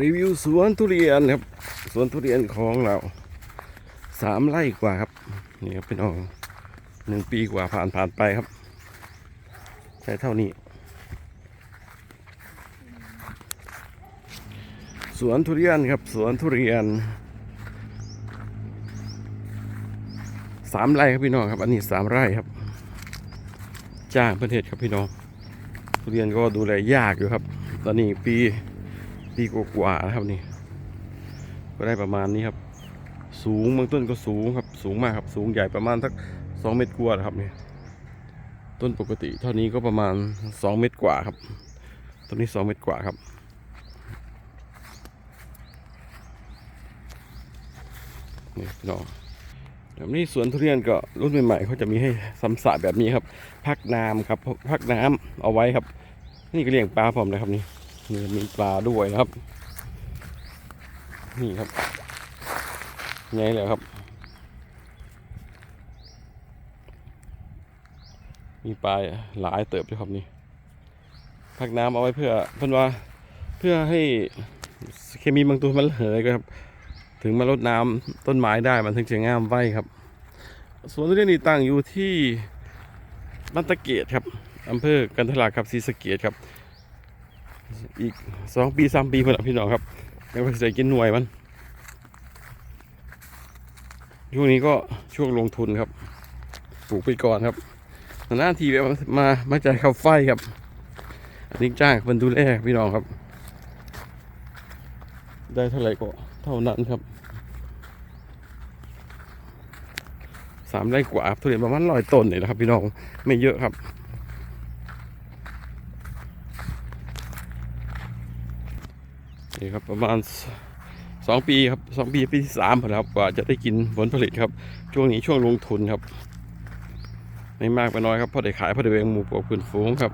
รีวิวสวนทุเรียนครับ สวนทุเรียนของเราสามไร่กว่าครับ นี่ครับเป็นอองหนึ่งปีกว่าผ่านผ่านไปครับใช้เท่านี้ สวนทุเรียนครับ สวนทุเรียนสามไร่ครับพี่น้องครับ อันนี้สามไร่ครับ จ้างประเทศครับพี่น้องทุเรียนก็ดูแลยากอยู่ครับ ตอนนี้ปี ปีกว่าๆนะครับนี่ ก็ได้ประมาณนี้ครับ สูงบางต้นก็สูงครับ สูงมากครับ สูงใหญ่ประมาณสักสองเมตรกว่าครับนี่ต้นปกติเท่านี้ก็ประมาณสองเมตรกว่าครับต้นนี้สองเมตรกว่าครับนี่พี่น้องแบบนี้สวนทุเรียนก็รุ่นใหม่ๆเขาจะมีให้สัมสระแบบนี้ครับ พักน้ำครับ พักน้ำเอาไว้ครับ นี่ก็เลี้ยงปลาผมนะครับนี่ นี่มีปลาด้วยนะครับ นี่ครับไงเลยครับ มีปลาหลายเติบด้วยครับนี่พักน้ำเอาไว้เพื่อเพื่อนว่าเพื่อให้เคมีบางตัวมันเหยครับ ถึงมาลดน้ำต้นไม้ได้มันถึงจะงามไว้ครับสวนทุเรียนนี่ตั้งอยู่ที่บ้านตะเกียดครับอำเภอกันทลาครับศรีสะเกียครับ อีกสองปีสามปีพุ่นพี่น้องครับแล้วก็จะกินหน่วยมันช่วงนี้ก็ช่วงลงทุนครับ ปลูกไปก่อนครับหน้าทีแบบมามาจ่ายค่าไฟครับ อันนี้จ้างคนดูแลพี่น้องครับ ได้เท่าไหร่ก็เท่านั้นครับสามไร่กว่าทุเรียนประมาณร้อยต้นนี่นะครับ พี่น้องไม่เยอะครับ นี่ครับประมาณสองปีครับสองปีปีที่สามพอแล้วครับกว่าจะได้กินผลผลิตครับ ช่วงนี้ช่วงลงทุนครับ ไม่มากไปน้อยครับพอได้ขายพอได้แบ่งหมู่ปวกพื้นฝูงครับ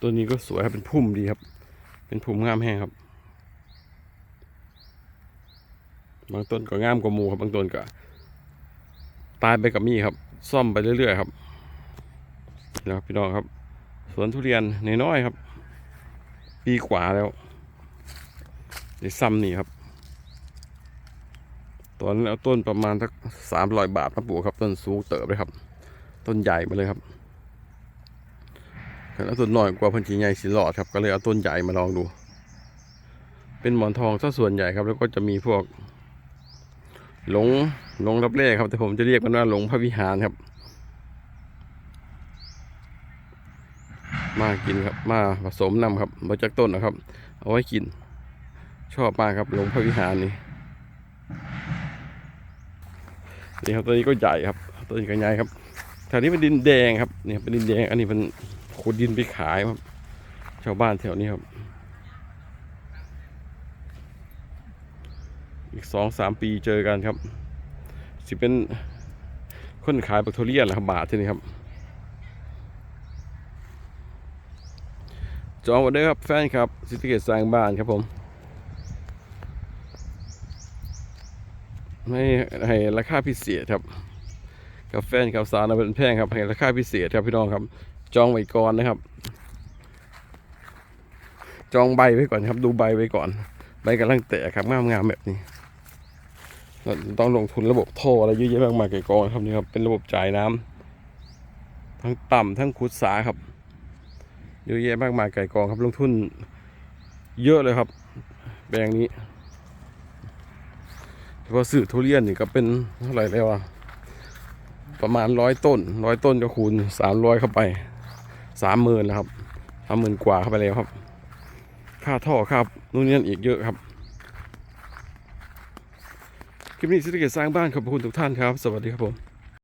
ตัวนี้ก็สวยครับเป็นพุ่มดีครับ เป็นพุ่มงามแห้งครับ บางต้นก็งามกว่าหมูครับบางต้นก็ตายไปกับมีครับ ซ่อมไปเรื่อยๆครับนะครับพี่น้องครับ สวนทุเรียนนน้อยๆครับ ปีกว่าแล้วไอ้ซ้ำนี่ครับตอนนั้นเอาต้นประมาณสักสามร้อยบาทมาปลูกครับ ต้นสูงเติบเลยครับ ต้นใหญ่มาเลยครับแล้วต้นน้อยกว่าพันธุ์ใหญ่สิหลอดครับ ก็เลยเอาต้นใหญ่มาลองดู เป็นหมอนทองซะส่วนใหญ่ครับ แล้วก็จะมีพวก หลงหลงรับแรกครับ แต่ผมจะเรียกมันว่าหลงพระวิหารครับ มากินครับ มาผสมนำครับมาจากต้นนะครับ เอาไว้กิน ชอบมากครับหลงพระวิหารนี่นี่ครับตัวนี้ก็ใหญ่ครับตัวนี้ก็ใหญ่ครับแถวนี้เป็นดินแดงครับนี่ครับเป็นดินแดง อันนี้เป็นขุดดินไปขายครับ ชาวบ้านแถวนี้ครับ อีกสองสามปีเจอกันครับ สิเป็นคนขายบักโทเรียนะครับบาทที่นี่ครับจองมาเด้ครับแฟนครับสิทธิเกตสร้างบ้านครับผมให้ให้ราคาพิเศษครับกับแฟนครับสาวนเป็นแพงครับให้ราคาพิเศษครับพี่น้องครับ จองไว้ก่อนนะครับ จองใบไว้ก่อนครับ ดูใบไว้ก่อน ใบกำลังแตกครับงามๆแบบนี้ เราต้องลงทุนระบบท่ออะไรเยอะแยะมากมายไก่กองครับนี่ครับเป็นระบบจ่ายน้ำทั้งต่ำทั้งขุดสาครับเยอะแยะมากมายไก่กองครับลงทุน เยอะเลยครับแปลงนี้เฉพาะสื่อทุเรียนนี่ก็เป็นเท่าไหร่แล้วอะประมาณร้อยต้นร้อยต้นก็คูณสามร้อยเข้าไปสามหมื่นแล้วครับสามหมื่นกว่าเข้าไปแล้วครับ ค่าท่อครับนู่นนี่นั่นอีกเยอะครับ คลิปนี้สิทธิเกตสร้างบ้านขอบคุณทุกท่านครับ สวัสดีครับผม